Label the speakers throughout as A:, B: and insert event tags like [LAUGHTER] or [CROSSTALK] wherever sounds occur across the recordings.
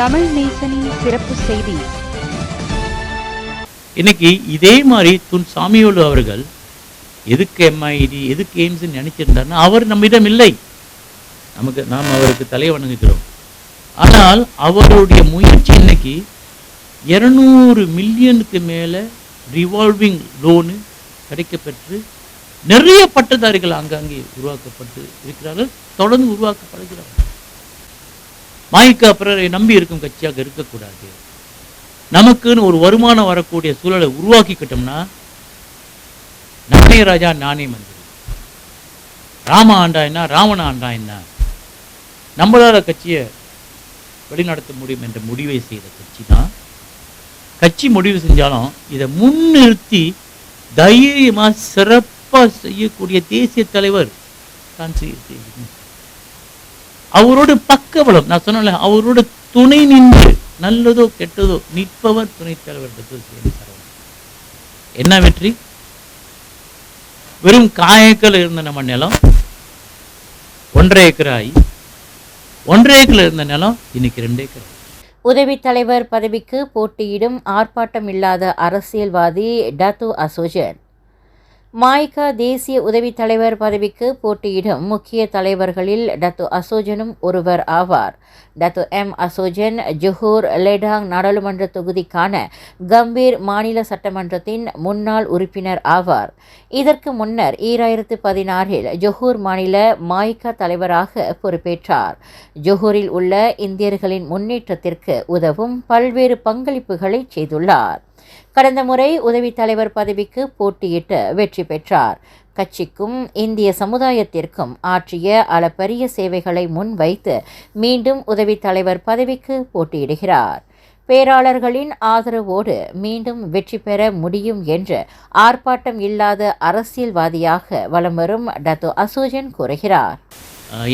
A: தமிழ் நேசனின் சிறப்பு செய்தி.
B: இன்னைக்கு இதே மாதிரி துன் சாமியோலு அவர்கள் எதுக்கு எம்ஐடி எதுக்கு எய்ம்ஸ் நினைச்சிருந்தாருன்னா அவர் நம்மிடம் இல்லை. நமக்கு நாம் அவருக்கு தலையை வணங்குகிறோம். ஆனால் அவருடைய முயற்சி இன்னைக்கு இரநூறு மில்லியனுக்கு மேலே ரிவால்விங் லோனு கிடைக்கப்பெற்று நிறைய பட்டதாரிகள் அங்கங்கே உருவாக்கப்பட்டு இருக்கிறார்கள். தொடர்ந்து உருவாக்கப்படுகிறார்கள் மாய்க்கா அப்புறம் நம்பி இருக்கும் கட்சியாக இருக்கக்கூடாது. நமக்குன்னு ஒரு வருமானம் வரக்கூடிய சூழலை உருவாக்கிக்கிட்டோம்னா நானே ராஜா நானே மந்திரி. ராம ஆண்டா என்ன ராவண ஆண்டா என்ன? நம்மளால கட்சியை வழிநடத்த முடியும் என்ற முடிவை செய்த கட்சி தான். கட்சி முடிவு செஞ்சாலும் இதை முன்னிறுத்தி தைரியமா சிறப்பாக செய்யக்கூடிய தேசிய தலைவர் தான் செய்ய அவரோட பக்கபலம் நான் சொன்னல அவரோட துணை நின்று நல்லதோ கெட்டதோ நிற்பவர் துணைத் தலைவர் என்ன வெற்றி? வெறும் காயக்கல் இருந்த நம்ம நிலம் ஒன்றரை ஏக்கர் ஆகி ஒன்றரை ஏக்கர் இருந்த நிலம் இன்னைக்கு ரெண்டு ஏக்கர்
C: உதவி தலைவர் பதவிக்கு போட்டியிடும் ஆர்ப்பாட்டம் இல்லாத அரசியல்வாதி டத்து அசோஜன். மாய்கா தேசிய உதவித் தலைவர் பதவிக்கு போட்டியிடும் முக்கிய தலைவர்களில் டத்து அசோஜனும் ஒருவர் ஆவார். Dato M Asojan Johor Ledang நாடாளுமன்ற தொகுதிக்கான கம்பீர் மாநில சட்டமன்றத்தின் முன்னாள் உறுப்பினர் ஆவார். இதற்கு முன்னர் ஈராயிரத்து பதினாறில் ஜொஹூர் மாநில மாய்கா தலைவராக பொறுப்பேற்றார். ஜொஹூரில் உள்ள இந்தியர்களின் முன்னேற்றத்திற்கு உதவும் பல்வேறு பங்களிப்புகளை செய்துள்ளார். கடந்த முறை உதவி தலைவர் பதவிக்கு போட்டியிட்டு வெற்றி பெற்றார். கட்சிக்கும் இந்திய சமுதாயத்திற்கும் ஆற்றிய அளப்பரிய சேவைகளை முன்வைத்து மீண்டும் உதவி தலைவர் பதவிக்கு போட்டியிடுகிறார். பேராளர்களின் ஆதரவோடு மீண்டும் வெற்றி பெற முடியும் என்று ஆர்ப்பாட்டம் இல்லாத அரசியல்வாதியாக வலம் வரும் டத்தோ அசோஜன் கூறுகிறார்.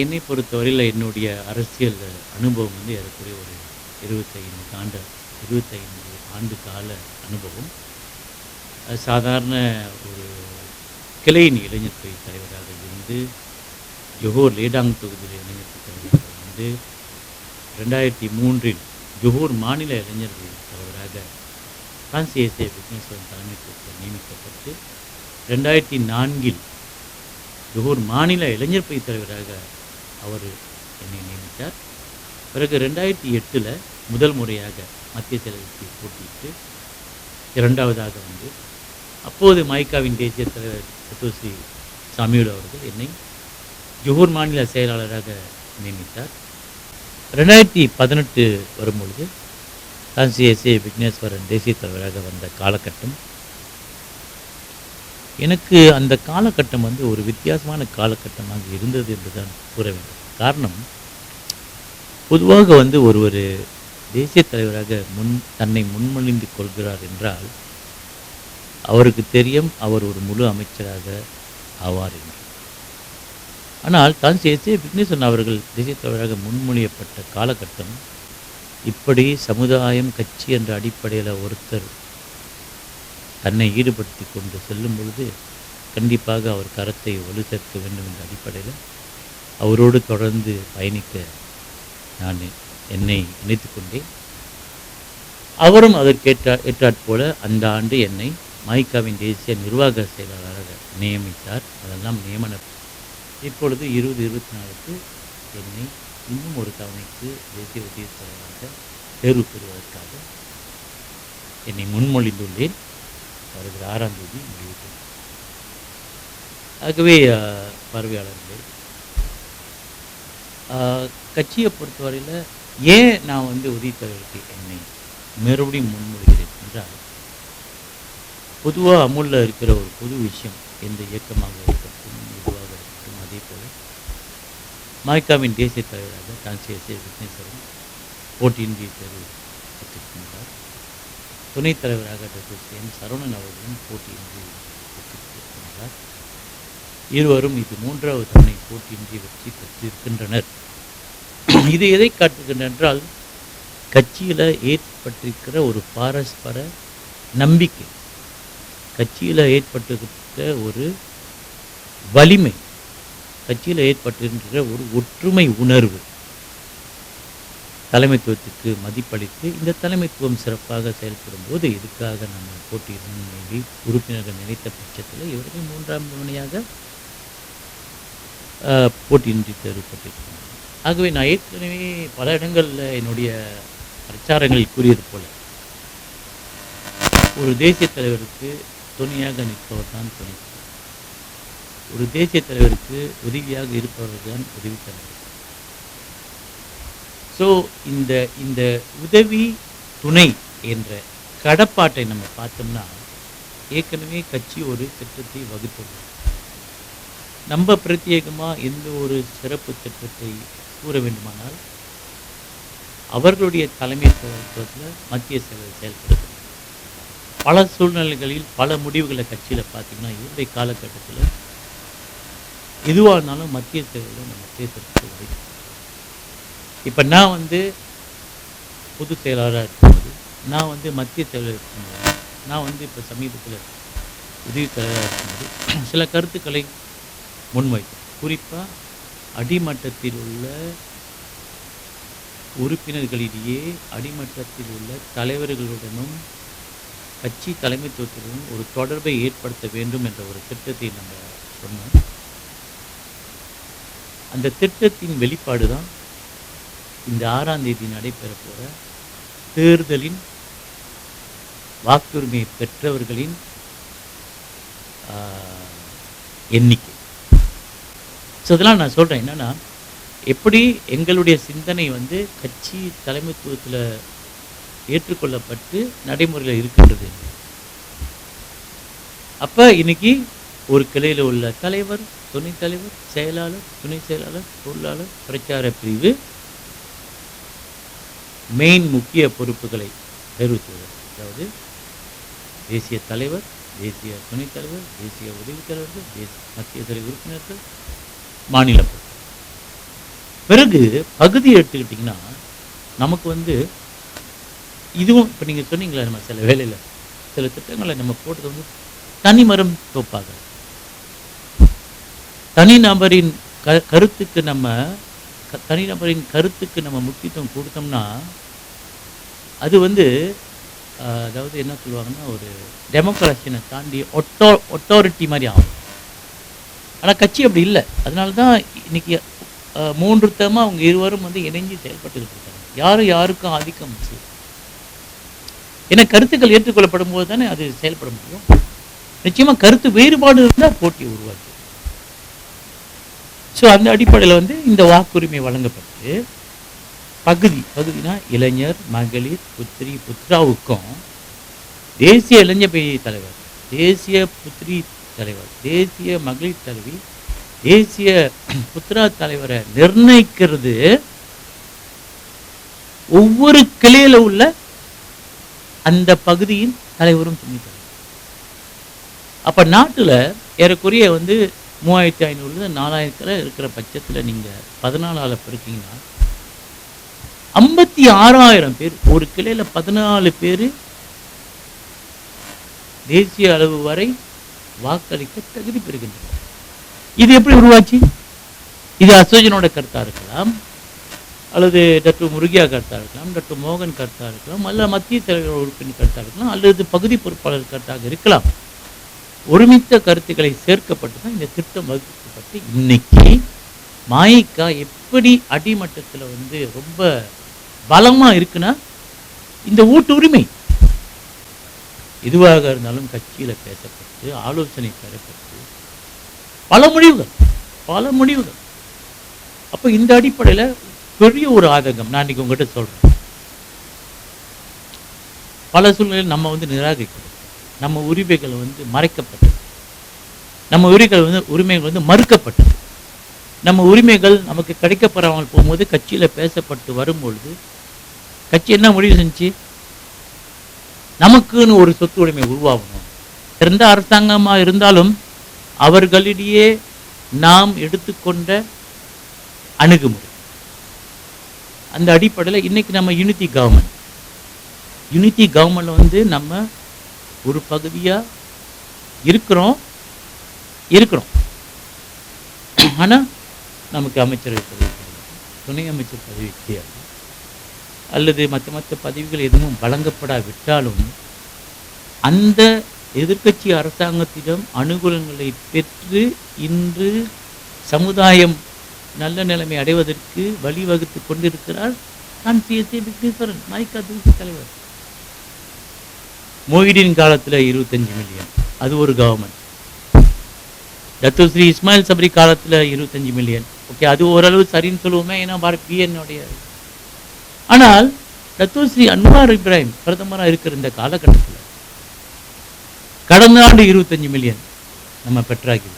B: என்னை பொறுத்தவரையில் என்னுடைய அரசியல் அனுபவம் வந்து ஏறக்குறைய ஒரு இருபத்தைந்து ஆண்டு இருபத்தைந்து ஆண்டு கால அனுபவம். அது சாதாரண ஒரு கிளையின் இளைஞர் துறை தலைவராக இருந்து ஜொஹோர் லேடாங் தொகுதியில் இளைஞர் தலைவராக இருந்து ரெண்டாயிரத்தி மூன்றில் ஜொஹோர் மாநில இளைஞர் தலைவராக பிரான்சிஎஸ்ஏ விக்னேஸ்வரன் தலைமைக்கு நியமிக்கப்பட்டு ரெண்டாயிரத்தி நான்கில் ஜொஹூர் மாநில இளைஞர் பயிர் தலைவராக அவர் என்னை நியமித்தார். பிறகு ரெண்டாயிரத்தி எட்டில் முதல் முறையாக மத்திய செலவுக்கு போட்டியிட்டு இரண்டாவதாக வந்து அப்போது மைக்காவின் தேசிய தலைவர் சத்தோசி சாமியோடு அவர்கள் என்னை ஜொஹூர் மாநில செயலாளராக நியமித்தார். ரெண்டாயிரத்தி பதினெட்டு வரும்பொழுது கான்சிஎஸ்ஏ விக்னேஸ்வரன் தேசிய தலைவராக வந்த காலகட்டம். எனக்கு அந்த காலகட்டம் வந்து ஒரு வித்தியாசமான காலகட்டமாக இருந்தது என்று தான் கூற வேண்டும். காரணம் பொதுவாக வந்து ஒரு தேசிய தலைவராக முன் தன்னை முன்மொழிந்து கொள்கிறார் என்றால் அவருக்கு தெரியும் அவர் ஒரு முழு அமைச்சராக ஆவார் என்று. ஆனால் தான் சேசே விக்னேஸ்வரன் அவர்கள் தேசிய தலைவராக முன்மொழியப்பட்ட காலகட்டம் இப்படி சமுதாயம் கட்சி என்ற அடிப்படையில் ஒருத்தர் தன்னை ஈடுபடுத்தி கொண்டு செல்லும் பொழுது கண்டிப்பாக அவர் கரத்தை வலு சேர்க்க வேண்டும் என்ற அடிப்படையில் அவரோடு தொடர்ந்து பயணிக்க நான் என்னை இணைத்து கொண்டேன் அவரும் அதற்கேற்ற ஏற்றாற்போல அந்த ஆண்டு என்னை மைக்காவின் தேசிய நிர்வாக செயலாளராக நியமித்தார். அதெல்லாம் நியமன இப்பொழுது இருபது இருபத்தி நாலுக்கு என்னை இன்னும் ஒரு தவணைக்கு தேசிய உதவி தேர்வு பெறுவதற்காக என்னை முன்மொழிந்துள்ளேன். வருகிற ஆறாம் தேதி முடிவு ஆகவே பார்வையாளர்களே கட்சியை பொறுத்தவரையில் ஏன் நான் வந்து உதவி என்னை மறுபடியும் முன்மொழிகிறேன் என்றால் பொதுவாக அமுலில் இருக்கிற ஒரு பொது விஷயம் எந்த இயக்கமாக இருக்கட்டும் இதுவாக இருக்கட்டும் அதே போல் மாய்காவின் தேசிய தலைவராக கான்சியஸே விக்னேஸ்வரன் போட்டியின்றி தேர்வு பெற்றிருக்கின்றார். துணைத் தலைவராக டாக்டர் சி. எம் சரவணன் அவர்களும் போட்டியின்றி பெற்றிருக்கின்றார். இருவரும் இது மூன்றாவது தவணை போட்டியின்றி வெற்றி பெற்றிருக்கின்றனர். இது எதை காட்டுகின்றன என்றால் கட்சியில் ஏற்பட்டிருக்கிற ஒரு பாரஸ்பர நம்பிக்கை கட்சியில் ஏற்பட்டிருக்கிற ஒரு வலிமை கட்சியில் ஏற்பட்டிருக்கிற ஒரு ஒற்றுமை உணர்வு தலைமைத்துவத்துக்கு மதிப்பளித்து இந்த தலைமைத்துவம் சிறப்பாக செயல்படும் போது எதுக்காக நம்ம போட்டியிடணும் வேண்டி உறுப்பினர்கள் நினைத்த பட்சத்தில் இவர்கள் மூன்றாம் முனையாக ஆஹ், போட்டியின்றி தேர்வுப்பட்டிருக்கிறாங்க ஆகவே நான் ஏற்கனவே பல இடங்களில் என்னுடைய பிரச்சாரங்களில் கூறியது போல ஒரு தேசிய தலைவருக்கு துணையாக நிற்பவர் தான் துணை ஒரு தேசிய தலைவருக்கு உதவியாக இருப்பவர்கள் தான் உதவி தலைவர். ஸோ இந்த இந்த உதவி துணை என்ற கடப்பாட்டை நம்ம பார்த்தோம்னா ஏற்கனவே கட்சி ஒரு திட்டத்தை வகுத்துள்ளது. நம்ம பிரத்யேகமாக எந்த ஒரு சிறப்பு திட்டத்தை கூற வேண்டுமானால் அவர்களுடைய தலைமைத்துவத்தில் மத்திய செயலர் செயல்படுது பல சூழ்நிலைகளில் பல முடிவுகளை கட்சியில் பார்த்தீங்கன்னா இன்றைய காலகட்டத்தில் எதுவாக இருந்தாலும் மத்திய செயலரில் நம்ம பேசுறதுக்கு வாய்ப்பு இப்போ நான் வந்து பொது செயலாளராக இருக்கும்போது நான் வந்து மத்திய செயலர் இருக்கும்போது நான் வந்து இப்போ சமீபத்தில் உதவி தலைவராக இருக்கும்போது சில கருத்துக்களை முன்வைக்கும் குறிப்பாக அடிமட்டத்தில் உள்ள உறுப்பினர்களிடையே அடிமட்டத்தில் உள்ள தலைவர்களுடனும் கட்சி தலைமைத்துவத்துடனும் ஒரு தொடர்பை ஏற்படுத்த வேண்டும் என்ற ஒரு திட்டத்தை நம்ம சொன்னோம். அந்த திட்டத்தின் வெளிப்பாடு தான் இந்த ஆறாம் தேதி நடைபெற போகிற தேர்தலின் வாக்குரிமை பெற்றவர்களின் ஆஹ், எண்ணிக்கை. ஸோ இதெல்லாம் நான் சொல்கிறேன் என்னன்னா எப்படி எங்களுடைய சிந்தனை வந்து கட்சி தலைமைத்துவத்தில் ஏற்றுக்கொள்ளப்பட்டு நடைமுறையில் இருக்கின்றது? அப்போ இன்னைக்கு ஒரு கிளையில் உள்ள தலைவர் துணைத் தலைவர் செயலாளர் துணை செயலாளர் பொருளாளர் பிரச்சார பிரிவு மெயின் முக்கிய பொறுப்புகளை தேர்வு அதாவது தேசிய தலைவர் தேசிய துணைத் தலைவர் தேசிய உதவித் தலைவர்கள் தேசிய மத்திய தலைவர் உறுப்பினர்கள் மாநிலம். பிறகு பகுதி எடுத்துக்கிட்டிங்கன்னா நமக்கு வந்து இதுவும் இப்போ நீங்கள் சொன்னீங்களே நம்ம சில வேலையில் சில திட்டங்களை நம்ம போட்டது வந்து தனிமரம் தோப்பாக. தனிநபரின் க கருத்துக்கு நம்ம தனிநபரின் கருத்துக்கு நம்ம முக்கியத்துவம் கொடுத்தோம்னா அது வந்து அதாவது என்ன சொல்லுவாங்கன்னா ஒரு டெமோக்ராசியை தாண்டி ஒட்டோ ஒட்டாரிட்டி மாதிரி ஆகும். ஆனால் கட்சி அப்படி இல்லை. அதனால தான் இன்னைக்கு மூன்று தரமாக அவங்க இருவரும் வந்து இணைஞ்சு செயல்பட்டுக்கிட்டு இருக்காங்க யாரும் யாருக்கும் ஆதிக்கம் ஏன்னா கருத்துக்கள் ஏற்றுக்கொள்ளப்படும் போது தானே அது செயல்பட முடியும். நிச்சயமாக கருத்து வேறுபாடு இருந்தால் போட்டி உருவாக்கு. ஸோ அந்த அடிப்படையில் வந்து இந்த வாக்குரிமை வழங்கப்பட்டு பகுதி பகுதினா இளைஞர் மகளிர் புத்திரி புத்ராவுக்கும் தேசிய இளைஞர் பேய் தலைவர் தேசிய புத்திரி தலைவர். தேசிய மகளிர் தலைவி தேசிய புத்ரா தலைவரை நிர்ணயிக்கிறது. ஒவ்வொரு கிளையில உள்ள அந்த பகுதியின் தலைவரும் துணை தலைவர் அப்ப நாட்டுல ஏறக்குறைய வந்து மூவாயிரத்தி ஐநூறுல நாலாயிரத்துல இருக்கிற பட்சத்துல நீங்க பதினாலால பெருக்கீங்கன்னா ஐம்பத்தி ஆறாயிரம் பேர் ஒரு கிளையில பதினாலு பேர் தேசிய அளவு வரை வாக்களிக்க தகுதி பெறுகின்றனர். இது எப்படி உருவாச்சு? இது அசோஜனோட கருத்தா இருக்கலாம் அல்லது டாக்டர் முருகியா கருத்தா இருக்கலாம் டாக்டர் மோகன் கருத்தா இருக்கலாம் அல்ல மத்திய தலைவர் உறுப்பினர் கருத்தா இருக்கலாம் அல்லது பகுதி பொறுப்பாளர் கருத்தாக இருக்கலாம். ஒருமித்த கருத்துக்களை சேர்க்கப்பட்டு தான் இந்த திட்டம் வகுக்கப்பட்டு இன்னைக்கு மாயிக்கா எப்படி அடிமட்டத்தில் வந்து ரொம்ப பலமா இருக்குன்னா இந்த ஓட்டு உரிமை. எதுவாக இருந்தாலும் கட்சியில பேசப்பட்டு ஆலோசனை பெறப்பட்டு பல முடிவுகள் பல முடிவுகள். அப்போ இந்த அடிப்படையில பெரிய ஒரு ஆதங்கம் நான் இன்னைக்கு உங்ககிட்ட சொல்றேன். பல சூழ்நிலையில் நம்ம வந்து நிராகரிக்கிறோம் நம்ம உரிமைகள் வந்து மறைக்கப்பட்டது. நம்ம உரிமைகள் வந்து உரிமைகள் வந்து மறுக்கப்பட்டது. நம்ம உரிமைகள் நமக்கு கிடைக்கப்பெறாமல் போகும்போது கட்சியில பேசப்பட்டு வரும்பொழுது கட்சி என்ன முடிவு செஞ்சு? நமக்குன்னு ஒரு சொத்து உடைமை உருவாகணும். எந்த அரசாங்கமா இருந்தாலும் அவர்களிடையே நாம் எடுத்துக்கொண்ட அணுகுமுறை. அந்த அடிப்படையில் இன்னைக்கு நம்ம யூனிட்டி கவர்மெண்ட் யூனிட்டி கவர்மெண்ட் வந்து நம்ம ஒரு பகுதியா இருக்கிறோம் இருக்கிறோம். ஆனா நமக்கு அமைச்சர் பதவி துணை அமைச்சர் பதவி கிடையாது. அல்லது மற்ற மற்ற பதவிகள் எதுவும் வழங்கப்படாவிட்டாலும் அந்த எதிர்க்கட்சி அரசாங்கத்திடம் அனுகூலங்களை பெற்று இன்று சமுதாயம் நல்ல நிலைமை அடைவதற்கு வழிவகுத்து கொண்டிருக்கிறார் தான் சிஎஸ்ஏ விக்னேஸ்வரன் நாய்க்கா தூசி தலைவர். மொய்டீன் காலத்தில் இருபத்தஞ்சு மில்லியன். அது ஒரு கவர்மெண்ட் தத்துஸ்ரீ இஸ்மாயில் சபரி காலத்தில் இருபத்தஞ்சு மில்லியன். ஓகே அது ஓரளவு சரின்னு சொல்லுவோமே ஏன்னா பாரத் பிஎன்னுடைய ஆனால் தத்துவஸ்ரீ அன்வார் இப்ராஹிம் பிரதமராக இருக்கிற இந்த காலகட்டத்தில் கடந்த ஆண்டு இருபத்தஞ்சு மில்லியன் நம்ம பெற்றாகி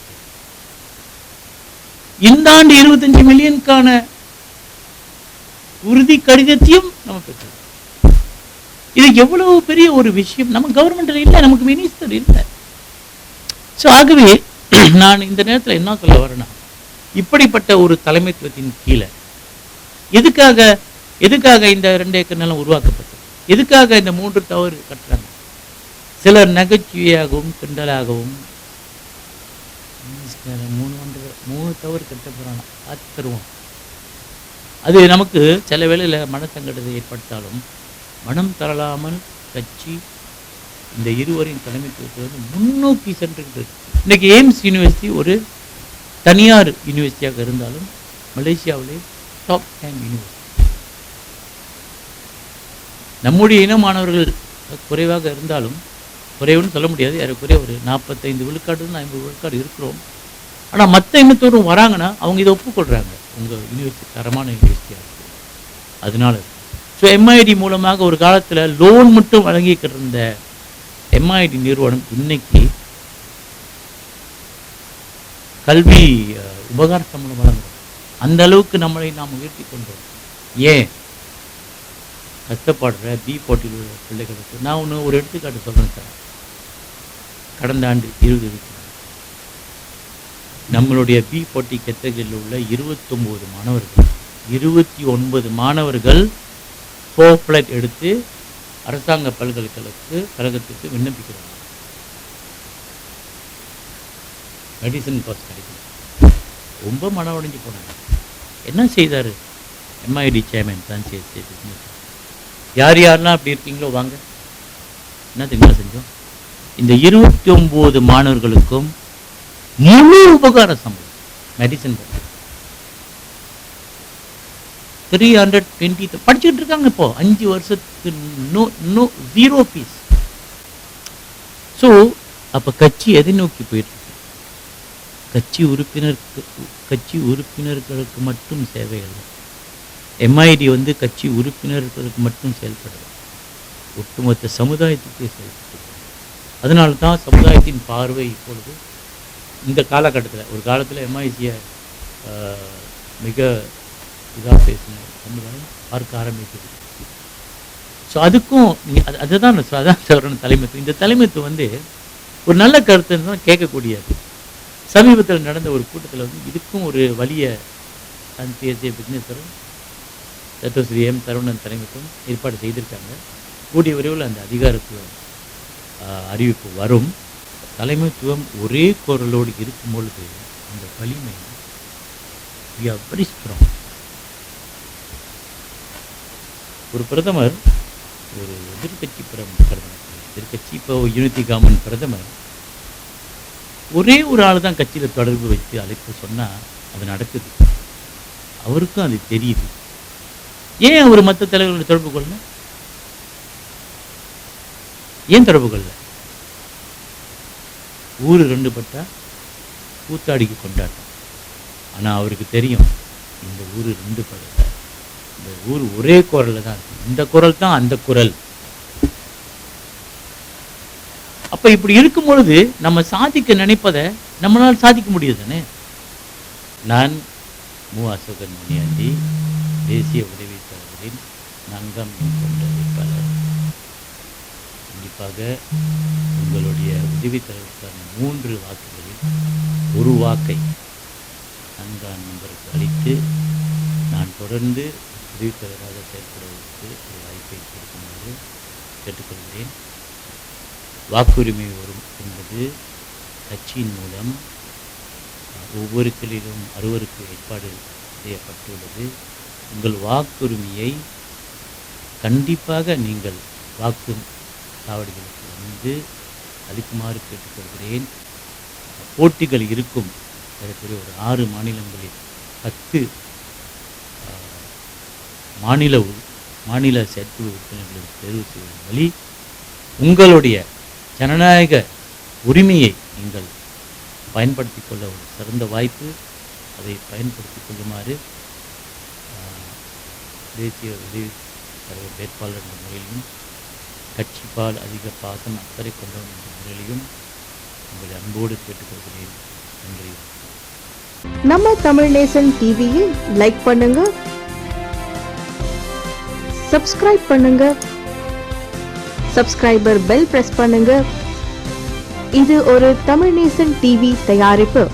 B: இந்த ஆண்டு இருபத்தஞ்சு மில்லியனுக்கான உறுதி கடிதத்தையும் நம்ம பெற்றோம். இது எவ்வளவு பெரிய ஒரு விஷயம்? நம்ம கவர்மெண்ட்ல இல்லை நமக்கு மினிஸ்டர் இல்லை. ஸோ ஆகவே [CLEARS THROAT] நான் இந்த நேரத்தில் என்ன சொல்ல வரேன்னா இப்படிப்பட்ட ஒரு தலைமைத்துவத்தின் கீழே எதுக்காக எதுக்காக இந்த ரெண்டு ஏக்கர் நிலம் உருவாக்கப்பட்டது? எதுக்காக இந்த மூன்று தவறு கட்டுறாங்க? சிலர் நகைச்சுவையாகவும் கிண்டலாகவும் மூணு ஒன்று மூணு தவறு கட்ட போகிறாங்க பார்த்து தருவோம். அது நமக்கு சில வேளையில் மனத்தங்கடத்தை ஏற்படுத்தாலும் மனம் தரலாமல் கட்சி இந்த இருவரின் தலைமைத்துவத்தை வந்து முன்னோக்கி சென்றுகிட்டு இருக்கு. இன்னைக்கு எய்ம்ஸ் யூனிவர்சிட்டி ஒரு தனியார் யூனிவர்சிட்டியாக இருந்தாலும் மலேசியாவிலே டாப் டென் யூனிவர்சிட்டி நம்முடைய இனமானவர்கள் குறைவாக இருந்தாலும் குறைவுன்னு சொல்ல முடியாது. ஏறக்குறைய ஒரு நாற்பத்தைந்து விழுக்காடுன்னு ஐம்பது விழுக்காடு இருக்கிறோம். ஆனால் மற்ற இனத்தோரும் வராங்கன்னா அவங்க இதை ஒப்புக்கொள்கிறாங்க உங்கள் யூனிவர்சிட்டி தரமான யூனிவர்சிட்டியாக இருக்குது அதனால. ஸோ எம்ஐடி மூலமாக ஒரு காலத்தில் லோன் மட்டும் வழங்கிக்கிட்டு இருந்த எம்ஐடி நிறுவனம் இன்னைக்கு கல்வி உபகாரத்தை உபகார சம்பளம் வழங்குறோம் அந்த அளவுக்கு நம்மளை நாம் உயர்த்தி கொண்டோம் ஏன்? கஷ்டப்படுற பி போட்டியில் உள்ள பிள்ளைகளுக்கு நான் ஒன்று ஒரு எடுத்துக்காட்டு சொல்கிறேன் சார். கடந்த ஆண்டு இருபது நம்மளுடைய பி போட்டி கெத்தகையில் உள்ள இருபத்தொம்போது மாணவர்கள் இருபத்தி ஒன்பது மாணவர்கள் ஃபோர் எடுத்து அரசாங்க பல்கலைக்கழகத்து கழகத்துக்கு விண்ணப்பிக்கிறாங்க. மெடிசன் கோர்ஸ் கிடைக்கும் ரொம்ப மன உடைஞ்சு போனாங்க. என்ன செய்தார்? எம்ஐடி சேர்மன் தான் சரி யார் யாரெல்லாம் அப்படி இருக்கீங்களோ வாங்க. என்ன தெரியுமா செஞ்சோம்? இந்த இருபத்தி ஒம்பது மாணவர்களுக்கும் முழு உபகார சம்பளம் மெடிசன் த்ரீ ஹண்ட்ரட் டுவெண்ட்டி படிச்சுட்டு இருக்காங்க இப்போ. அஞ்சு வருஷத்துக்கு no no zero fees so அப்போ கட்சி எதை நோக்கி போயிட்டு இருக்கு கட்சி உறுப்பினருக்கு கட்சி உறுப்பினர்களுக்கு மட்டும் சேவை இல்லை. எம்ஐடி வந்து கட்சி உறுப்பினர்களுக்கு மட்டும் செயல்படுது ஒட்டுமொத்த சமுதாயத்துக்கே செயல்படுது. அதனால தான் சமுதாயத்தின் பார்வை இப்பொழுது இந்த காலகட்டத்தில் ஒரு காலத்தில் எம்ஐசியை மிக இதாக பேசின சமுதாயம் பார்க்க ஆரம்பிக்குது. ஸோ அதுக்கும் நீ- அது அதுதான் நான் அதான் சொல்கிறேன் தலைமைத்துவம். இந்த தலைமைத்துவம் வந்து ஒரு நல்ல கருத்து தான் கேட்கக்கூடியது. சமீபத்தில் நடந்த ஒரு கூட்டத்தில் வந்து இதுக்கும் ஒரு வலிய தேசிய விக்னேஸ்வரன் தத்துவஸ்ரீ எம் சரவணன் தலைமைக்கும் ஏற்பாடு செய்திருக்காங்க. கூடிய விரைவில் அந்த அதிகாரத்துவ ஆஹ், அறிவிப்பு வரும். தலைமைத்துவம் ஒரே குரலோடு இருக்கும் பொழுது அந்த வலிமை we are ஒரு பிரதமர் ஒரு எதிர்கட்சி பிரதமர் எதிர்கட்சி இப்போ யூனிட்டி கவர்மெண்ட் பிரதமர் ஒரே ஒரு ஆள் தான் கட்சியில் தொடர்பு வைத்து அழைப்பு சொன்னால் அது நடக்குது. அவருக்கும் அது தெரியுது. ஏன் அவர் மற்ற தலைவர்களோட தொடர்பு கொள்ளணும் ஏன் தொடர்பு கொள்ள ஊர் ரெண்டு பட்டா கூத்தாடிக்கு கொண்டாட்டம். ஆனால் அவருக்கு தெரியும் இந்த ஊர் ரெண்டு படல இந்த ஊர் ஒரே குரலில் தான் இருக்கு. இந்த குரல் தான் அந்த குரல். அப்ப இப்படி இருக்கும் பொழுது நம்ம சாதிக்க நினைப்பதை நம்மளால் சாதிக்க முடியுது தானே நான் மு. அசோகன் முனியாண்டி தேசிய உதவி தலைவரின் நங்கம் கொண்டது பலர் கண்டிப்பாக உங்களுடைய உதவித்தலைவருக்கான மூன்று வாக்குகளில் ஒரு வாக்கை நங்கான் நம்பருக்கு அளித்து நான் தொடர்ந்து உதவித்தலைவராக செயல்படுவதற்கு ஒரு வாய்ப்பை கொடுக்குமாறு கேட்டுக்கொள்கிறேன். வாக்குரிமை வரும் என்பது கட்சியின் மூலம் ஒவ்வொரு கிளையிலும் அறுவருக்கு ஏற்பாடு செய்யப்பட்டுள்ளது. உங்கள் வாக்குரிமையை கண்டிப்பாக நீங்கள் வாக்கு சாவடிகளுக்கு வந்து அளிக்குமாறு கேட்டுக்கொள்கிறேன். போட்டிகள் இருக்கும் ஏறக்குறைய ஒரு ஆறு மாநிலங்களில் பத்து மாநில மாநில செயற்குழு உறுப்பினர்களை தேர்வு செய்வதன் வழி உங்களுடைய ஜனநாயக உரிமையை நீங்கள் பயன்படுத்திக் கொள்ள ஒரு சிறந்த வாய்ப்பு. அதை பயன்படுத்திக் கொள்ளுமாறு தேசிய உதவி தலைவர் வேட்பாளர் என்ற முறையிலும் கட்சிப்பால் அதிக பாசம் அக்கறை கொண்டவன் என்ற முறையிலும் உங்களை அன்போடு கேட்டுக்கொள்கிறேன். நன்றி.
D: நம்ம தமிழ் நேசன் டிவியை லைக் பண்ணுங்க. சப்ஸ்கிரைப் பண்ணுங்க. சப்ஸ்கிரைபர் பெல் பிரஸ் பண்ணுங்க. இது ஒரு தமிழ் நேசன் டிவி தயாரிப்பு.